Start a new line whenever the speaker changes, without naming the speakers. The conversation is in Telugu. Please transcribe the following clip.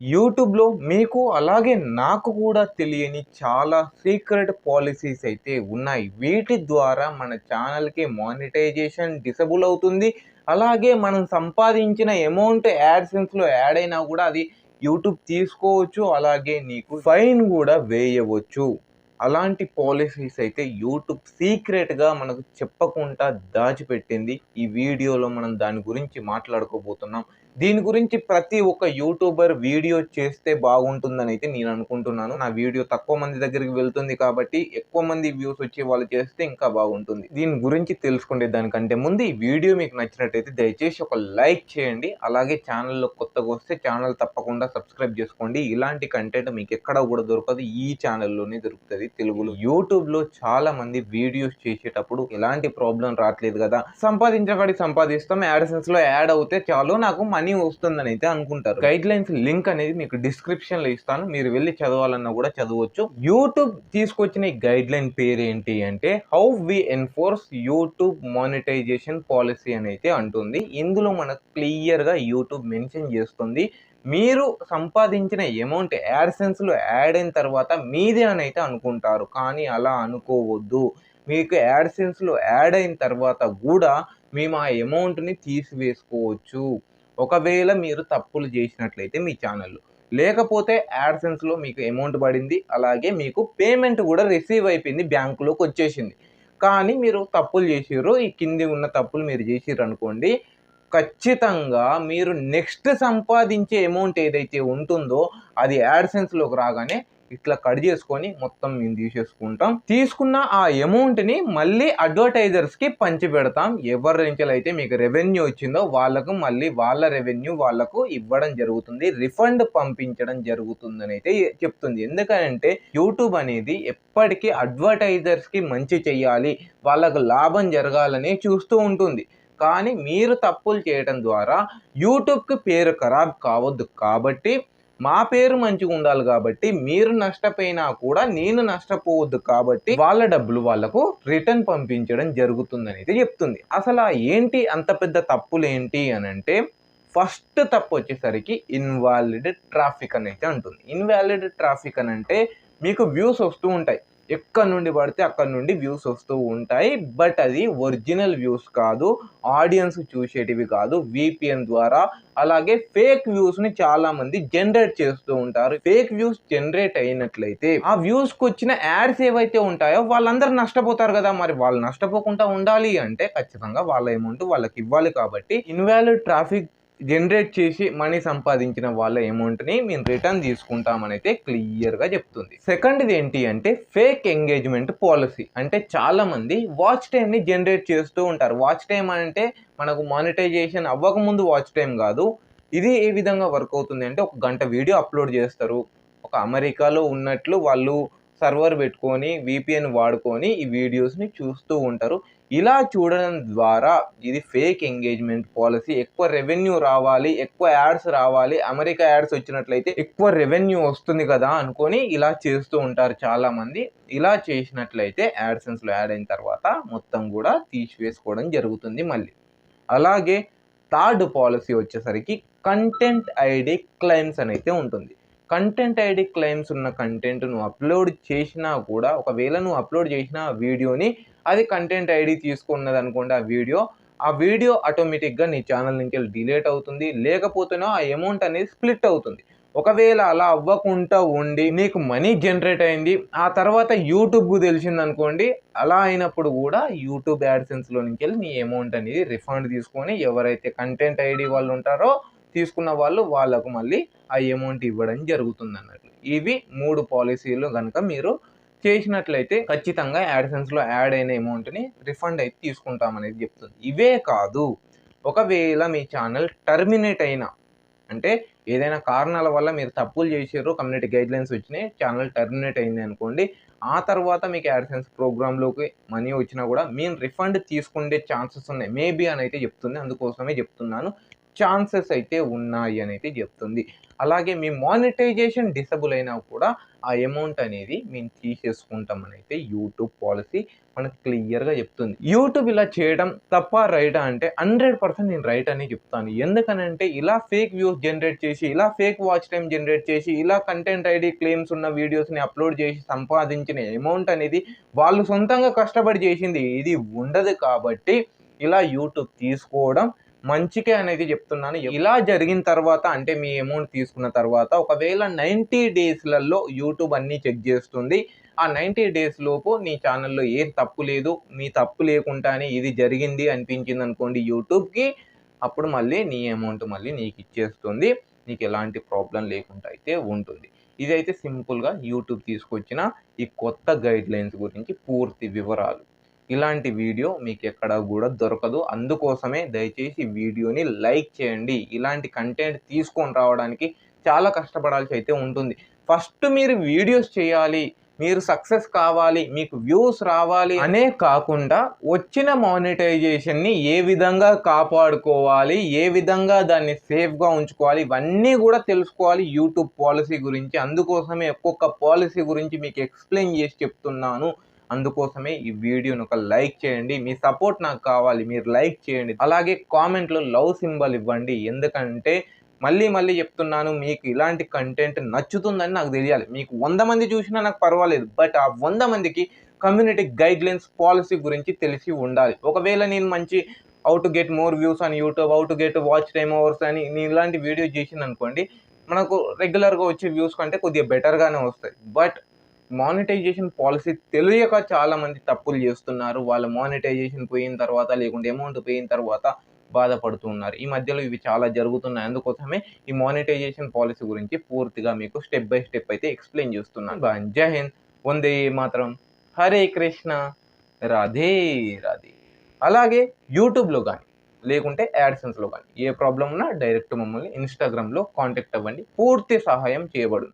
యూట్యూబ్లో మీకు అలాగే నాకు కూడా తెలియని చాలా సీక్రెట్ పాలసీస్ అయితే ఉన్నాయి. వీటి ద్వారా మన ఛానల్కి మానిటైజేషన్ డిసబుల్ అవుతుంది. అలాగే మనం సంపాదించిన అమౌంట్ యాడ్సెన్స్లో యాడ్ అయినా కూడా అది యూట్యూబ్ తీసుకోవచ్చు. అలాగే నీకు ఫైన్ కూడా వేయవచ్చు. అలాంటి పాలసీస్ అయితే యూట్యూబ్ సీక్రెట్గా మనకు చెప్పకుండా దాచిపెట్టింది. ఈ వీడియోలో మనం దాని గురించి మాట్లాడుకోబోతున్నాం. దీని గురించి ప్రతి ఒక్క యూట్యూబర్ వీడియో చేస్తే బాగుంటుందని అయితే నేను అనుకుంటున్నాను. నా వీడియో తక్కువ మంది దగ్గరికి వెళ్తుంది కాబట్టి ఎక్కువ మంది వ్యూస్ వచ్చే వాళ్ళు చేస్తే ఇంకా బాగుంటుంది. దీని గురించి తెలుసుకునే దానికంటే ముందు ఈ వీడియో మీకు నచ్చినట్టయితే దయచేసి ఒక లైక్ చేయండి. అలాగే ఛానల్లో కొత్తగా వస్తే ఛానల్ తప్పకుండా సబ్స్క్రైబ్ చేసుకోండి. ఇలాంటి కంటెంట్ మీకు ఎక్కడ కూడా దొరకదు. ఈ ఛానల్లోనే దొరుకుతుంది. తెలుగులో. యూట్యూబ్లో చాలా మంది వీడియోస్ చేసేటప్పుడు ఎలాంటి ప్రాబ్లం రావట్లేదు కదా సంపాదించబడి సంపాదిస్తాం యాడ్సెన్స్లో యాడ్ అవుతే చాలు నాకు మనీ వస్తుందని అయితే అనుకుంటారు. గైడ్ లైన్స్ లింక్ అనేది మీకు డిస్క్రిప్షన్లో ఇస్తాను మీరు వెళ్ళి చదవాలన్నా కూడా చదవచ్చు. యూట్యూబ్ తీసుకొచ్చిన ఈ గైడ్ లైన్ పేరు ఏంటి అంటే how we enforce YouTube monetization policy అని అయితే అంటుంది. ఇందులో మనకు క్లియర్గా యూట్యూబ్ మెన్షన్ చేస్తుంది. మీరు సంపాదించిన అమౌంట్ యాడ్సెన్స్లో యాడ్ అయిన తర్వాత మీదే అని అయితే అనుకుంటారు. కానీ అలా అనుకోవద్దు. మీకు యాడ్సెన్స్లో యాడ్ అయిన తర్వాత కూడా మేము ఆ అమౌంట్ని తీసివేసుకోవచ్చు. ఒకవేళ మీరు తప్పులు చేసినట్లయితే మీ ఛానల్లో లేకపోతే యాడ్సెన్స్లో మీకు అమౌంట్ పడింది. అలాగే మీకు పేమెంట్ కూడా రిసీవ్ అయిపోయింది. బ్యాంకులోకి వచ్చేసింది. కానీ మీరు తప్పులు చేసిర్రు. ఈ కింది ఉన్న తప్పులు మీరు చేసిర్రు అనుకోండి. ఖచ్చితంగా మీరు నెక్స్ట్ సంపాదించే అమౌంట్ ఏదైతే ఉంటుందో అది యాడ్సెన్స్లోకి రాగానే ఇట్లా కట్ చేసుకొని మొత్తం మేము తీసేసుకుంటాం. తీసుకున్న ఆ అమౌంట్ని మళ్ళీ అడ్వర్టైజర్స్కి పంచి పెడతాం ఎవరి నుంచి అయితే మీకు రెవెన్యూ వచ్చిందో వాళ్ళకు మళ్ళీ వాళ్ళ రెవెన్యూ వాళ్ళకు ఇవ్వడం జరుగుతుంది. రిఫండ్ పంపించడం జరుగుతుందని అయితే చెప్తుంది. ఎందుకంటే యూట్యూబ్ అనేది ఎప్పటికీ అడ్వర్టైజర్స్కి మంచి చెయ్యాలి వాళ్ళకు లాభం జరగాలని చూస్తూ ఉంటుంది. కానీ మీరు తప్పులు చేయడం ద్వారా యూట్యూబ్కి పేరు ఖరాబ్ కావద్దు. కాబట్టి మా పేరు మంచిగా ఉండాలి కాబట్టి మీరు నష్టపోయినా కూడా నేను నష్టపోవద్దు కాబట్టి వాళ్ళ డబ్బులు వాళ్ళకు రిటర్న్ పంపించడం జరుగుతుందని అయితే చెప్తుంది. అసలు ఏంటి అంత పెద్ద తప్పులు ఏంటి అని అంటే ఫస్ట్ తప్పు వచ్చేసరికి ఇన్వాలిడ్ ట్రాఫిక్ అని అయితే ఉంటుంది ఇన్వాలిడ్ ట్రాఫిక్ అని అంటే మీకు వ్యూస్ వస్తూ ఉంటాయి. ఎక్కడ నుండి పడితే అక్కడ నుండి వ్యూస్ వస్తూ ఉంటాయి. బట్ అది ఒరిజినల్ వ్యూస్ కాదు. ఆడియన్స్ చూసేటివి కాదు. విపిఎన్ ద్వారా అలాగే ఫేక్ వ్యూస్ని చాలామంది జనరేట్ చేస్తూ ఉంటారు. ఫేక్ వ్యూస్ జనరేట్ అయినట్లయితే ఆ వ్యూస్కి వచ్చిన యాడ్స్ ఏవైతే ఉంటాయో వాళ్ళందరూ నష్టపోతారు కదా. మరి వాళ్ళు నష్టపోకుండా ఉండాలి అంటే ఖచ్చితంగా వాళ్ళ అమౌంట్ వాళ్ళకి ఇవ్వాలి కాబట్టి. ఇన్వాలిడ్ ట్రాఫిక్ జనరేట్ చేసి మనీ సంపాదించిన వాళ్ళ అమౌంట్ని మేము రిటర్న్ తీసుకుంటామని అయితే క్లియర్గా చెప్తుంది. సెకండ్ది ఏంటి అంటే ఫేక్ ఎంగేజ్మెంట్ పాలసీ. అంటే చాలామంది వాచ్ టైంని జనరేట్ చేస్తూ ఉంటారు. వాచ్ టైం అంటే మనకు మానిటైజేషన్ అవ్వకముందు వాచ్ టైం కాదు. ఇది ఏ విధంగా వర్క్ అవుతుంది అంటే ఒక గంట వీడియో అప్లోడ్ చేస్తారు. ఒక అమెరికాలో ఉన్నట్లు వాళ్ళు సర్వర్ పెట్టుకొని విపిఎన్ వాడుకొని ఈ వీడియోస్ని చూస్తూ ఉంటారు. ఇలా చూడడం ద్వారా ఇది ఫేక్ ఎంగేజ్మెంట్ పాలసీ. ఎక్కువ రెవెన్యూ రావాలి ఎక్కువ యాడ్స్ రావాలి. అమెరికా యాడ్స్ వచ్చినట్లయితే ఎక్కువ రెవెన్యూ వస్తుంది కదా అనుకొని ఇలా చేస్తూ ఉంటారు చాలామంది. ఇలా చేసినట్లయితే యాడ్సెన్స్లో యాడ్ అయిన తర్వాత మొత్తం కూడా తీసివేసుకోవడం జరుగుతుంది మళ్ళీ. అలాగే థర్డ్ పాలసీ వచ్చేసరికి కంటెంట్ ఐడి క్లెయిమ్స్ అని అయితే ఉంటుంది. కంటెంట్ ఐడి క్లెయిమ్స్ ఉన్న కంటెంట్ నువ్వు అప్లోడ్ చేసినా కూడా ఒకవేళ నువ్వు అప్లోడ్ చేసిన వీడియోని అది కంటెంట్ ఐడి తీసుకున్నది అనుకోండి ఆ వీడియో ఆ వీడియో ఆటోమేటిక్గా నీ ఛానల్ నుంచి డిలీట్ అవుతుంది. లేకపోతేనో ఆ అమౌంట్ అనేది స్ప్లిట్ అవుతుంది. ఒకవేళ అలా అవ్వకుండా ఉండి నీకు మనీ జనరేట్ అయింది ఆ తర్వాత యూట్యూబ్కు తెలిసింది అనుకోండి అలా అయినప్పుడు కూడా యూట్యూబ్ యాడ్సెన్స్లో నుంచి వెళ్ళి నీ అమౌంట్ అనేది రిఫండ్ తీసుకొని ఎవరైతే కంటెంట్ ఐడి వాళ్ళు ఉంటారో తీసుకున్న వాళ్ళు వాళ్ళకు మళ్ళీ ఆ అమౌంట్ ఇవ్వడం జరుగుతుంది అన్నట్లు ఇవి మూడు పాలసీలు కనుక మీరు చేసినట్లయితే ఖచ్చితంగా యాడ్సెన్స్లో యాడ్ అయిన అమౌంట్ని రిఫండ్ అయితే తీసుకుంటామనేది చెప్తుంది. ఇవే కాదు. ఒకవేళ మీ ఛానల్ టర్మినేట్ అయినా అంటే ఏదైనా కారణాల వల్ల మీరు తప్పులు చేసారు కమ్యూనిటీ గైడ్లైన్స్ వచ్చినాయి ఛానల్ టర్మినేట్ అయింది అనుకోండి ఆ తర్వాత మీకు యాడ్సెన్స్ ప్రోగ్రాంలోకి మనీ వచ్చినా కూడా మేము రిఫండ్ తీసుకునే ఛాన్సెస్ ఉన్నాయి. మేబీ అని అయితే చెప్తుంది. అందుకోసమే చెప్తున్నాను. ఛాన్సెస్ అయితే ఉన్నాయి అని అయితే చెప్తుంది. అలాగే మీ మానిటైజేషన్ డిసబుల్ అయినా కూడా ఆ అమౌంట్ అనేది మేము తీసేసుకుంటామని అయితే యూట్యూబ్ పాలసీ మనకు క్లియర్గా చెప్తుంది. యూట్యూబ్ ఇలా చేయడం తప్ప రైటా అంటే హండ్రెడ్ పర్సెంట్ నేను రైట్ అని చెప్తాను. ఎందుకనంటే ఇలా ఫేక్ వ్యూస్ జనరేట్ చేసి ఇలా ఫేక్ వాచ్ టైం జనరేట్ చేసి ఇలా కంటెంట్ ఐడి క్లెయిమ్స్ ఉన్న వీడియోస్ని అప్లోడ్ చేసి సంపాదించిన అమౌంట్ అనేది వాళ్ళు సొంతంగా కష్టపడి చేసింది. ఇది ఉండదు కాబట్టి ఇలా యూట్యూబ్ తీసుకోవడం మంచికే అనేది చెప్తున్నాను. ఇలా జరిగిన తర్వాత అంటే మీ అమౌంట్ తీసుకున్న తర్వాత ఒకవేళ నైంటీ డేస్లలో యూట్యూబ్ అన్నీ చెక్ చేస్తుంది. ఆ నైంటీ డేస్ లోపు నీ ఛానల్లో ఏం తప్పు లేదు. మీ తప్పు లేకుండానే ఇది జరిగింది అనిపించింది అనుకోండి యూట్యూబ్కి అప్పుడు మళ్ళీ నీ అమౌంట్ మళ్ళీ నీకు ఇచ్చేస్తుంది. నీకు ఎలాంటి ప్రాబ్లం లేకుండా అయితే ఉంటుంది. ఇదైతే సింపుల్గా యూట్యూబ్ తీసుకొచ్చిన ఈ కొత్త గైడ్లైన్స్ గురించి పూర్తి వివరాలు. ఇలాంటి వీడియో మీకు ఎక్కడ కూడా దొరకదు. అందుకోసమే దయచేసి వీడియోని లైక్ చేయండి. ఇలాంటి కంటెంట్ తీసుకొని రావడానికి చాలా కష్టపడాల్సి అయితే ఉంటుంది. ఫస్ట్ మీరు వీడియోస్ చేయాలి. మీరు సక్సెస్ కావాలి. మీకు వ్యూస్ రావాలి. అనే కాకుండా వచ్చిన మానిటైజేషన్ని ఏ విధంగా కాపాడుకోవాలి? ఏ విధంగా దాన్ని సేఫ్గా ఉంచుకోవాలి? ఇవన్నీ కూడా తెలుసుకోవాలి యూట్యూబ్ పాలసీ గురించి. అందుకోసమే ఒక్కొక్క పాలసీ గురించి మీకు ఎక్స్ప్లెయిన్ చేసి చెప్తున్నాను. అందుకోసమే ఈ వీడియోను ఒక లైక్ చేయండి. మీ సపోర్ట్ నాకు కావాలి. మీరు లైక్ చేయండి. అలాగే కామెంట్లో లవ్ సింబల్ ఇవ్వండి. ఎందుకంటే మళ్ళీ మళ్ళీ చెప్తున్నాను మీకు ఇలాంటి కంటెంట్ నచ్చుతుందని నాకు తెలియాలి. మీకు వంద మంది చూసినా నాకు పర్వాలేదు. బట్ ఆ వంద మందికి కమ్యూనిటీ గైడ్లైన్స్ పాలసీ గురించి తెలిసి ఉండాలి. ఒకవేళ నేను మంచి how to get more views అని YouTube how to get watch time hours అని నేను ఇలాంటి వీడియో చేసిన అనుకోండి మనకు రెగ్యులర్గా వచ్చే వ్యూస్ కంటే కొద్దిగా బెటర్గానే వస్తాయి. బట్ మానిటైజేషన్ పాలసీ తెలియక చాలామంది తప్పులు చేస్తున్నారు. వాళ్ళ మానిటైజేషన్ పోయిన తర్వాత లేకుంటే అమౌంట్ పోయిన తర్వాత బాధపడుతున్నారు ఈ మధ్యలో ఇవి చాలా జరుగుతున్నాయి. అందుకోసమే ఈ మానిటైజేషన్ పాలసీ గురించి పూర్తిగా మీకు స్టెప్ బై స్టెప్ అయితే ఎక్స్ప్లెయిన్ చేస్తున్నాను. జై హింద్. వందే మాత్రం. హరే కృష్ణ. రాధే రాధే. అలాగే యూట్యూబ్లో కానీ లేకుంటే యాడ్సెన్స్లో కానీ ఏ ప్రాబ్లం ఉన్నా డైరెక్ట్ మమ్మల్ని ఇన్స్టాగ్రామ్లో కాంటాక్ట్ అవ్వండి. పూర్తి సహాయం చేయబడు